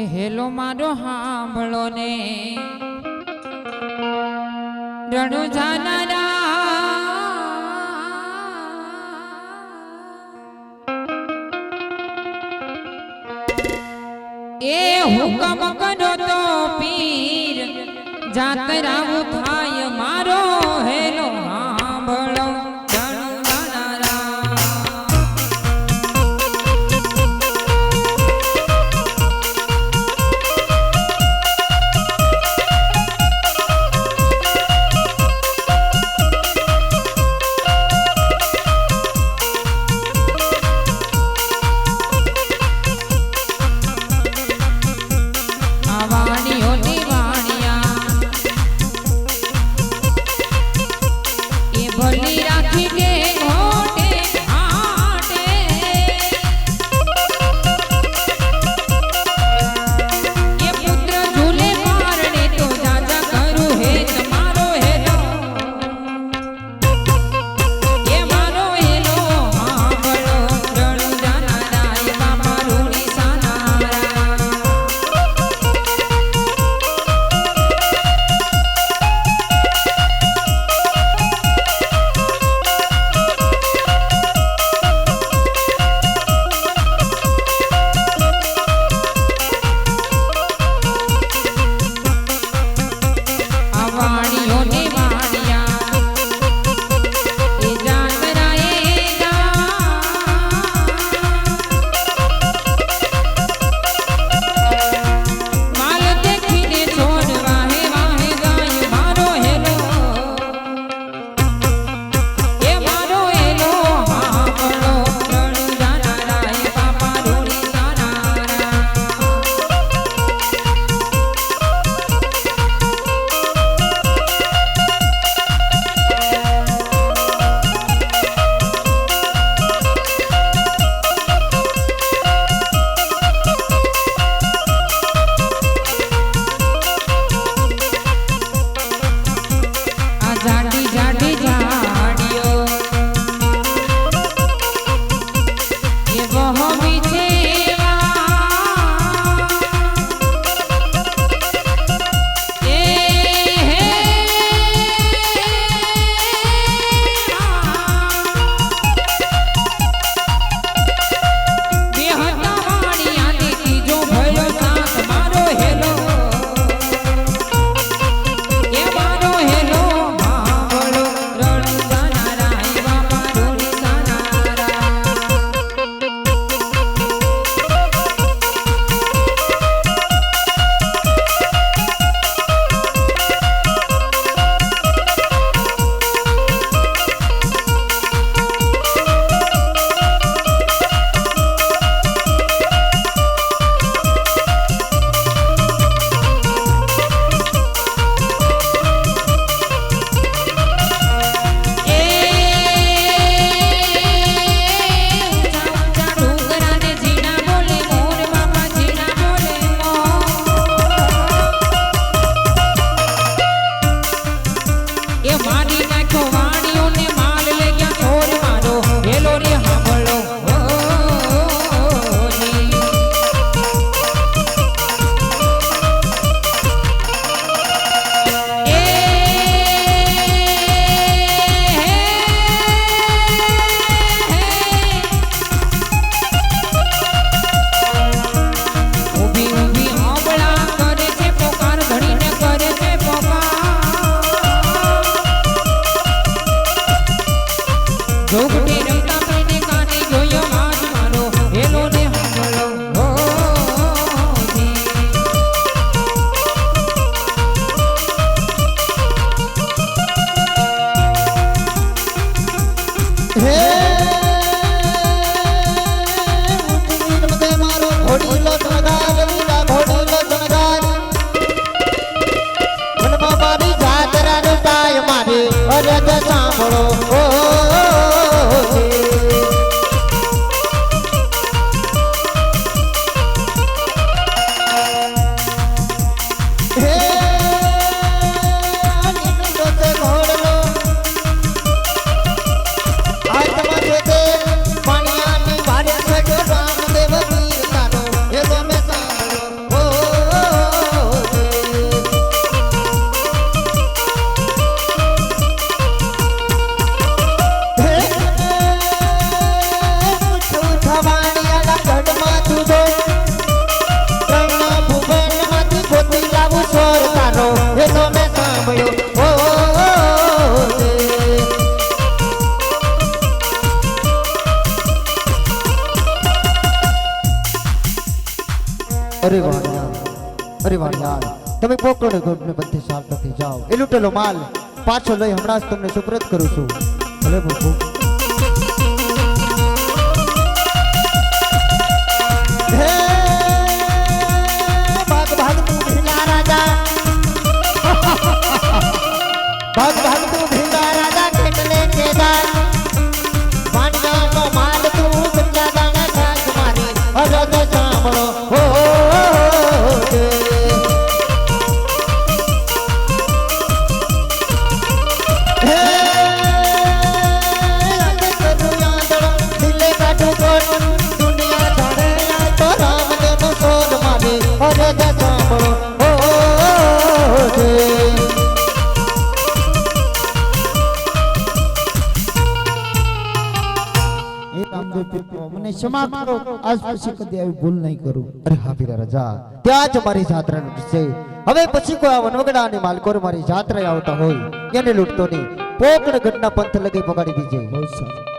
એ hello મારો હાંભળો ને રણુ જાનારા. એ હુકમ કરો તો પીર જાતરાવું થાય મારો હેલો હાંભળો. અરે વાણિયા અરે વાણિયા ગોડને બધે શાંતિથી જાઓ. એ લૂંટેલો માલ પાછો લઈ હમણાં જ તમને સુપ્રત કરું છું. ભલે પ્રભુ હે આવી ભૂલ નહીં કરું. અરે ત્યાં જ મારી જાત્રા છે હવે પછી કોઈ આ વનવગડા અને માલકોર મારી જાત્રા આવતા હોય. એને લૂંટતો નહીં. પોકળ ઘટના પંથ લગી પગાડી દીજે.